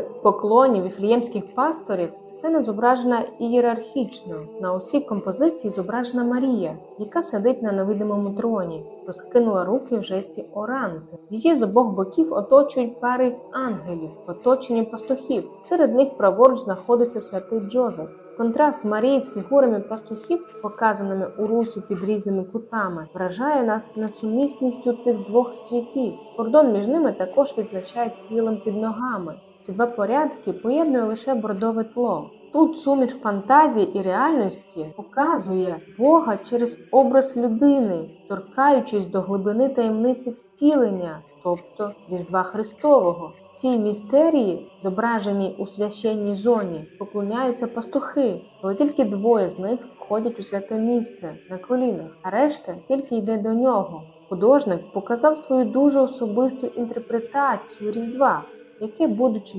В поклоні віфліємських пасторів сцена зображена ієрархічно. На усій композиції зображена Марія, яка сидить на невидимому троні, розкинула руки в жесті оранти. Її з обох боків оточують пари ангелів, оточені пастухів. Серед них праворуч знаходиться святий Джозеф. Контраст Марії з фігурами пастухів, показаними у русу під різними кутами, вражає нас несумісністю цих двох світів. Кордон між ними також відзначає килим під ногами. Ці два порядки поєднує лише бордове тло. Тут суміш фантазії і реальності показує Бога через образ людини, торкаючись до глибини таємниці втілення, тобто Різдва Христового. Цій містерії, зображеній у священній зоні, поклоняються пастухи, але тільки двоє з них входять у святе місце на колінах, а решта тільки йде до нього. Художник показав свою дуже особисту інтерпретацію Різдва, яке, будучи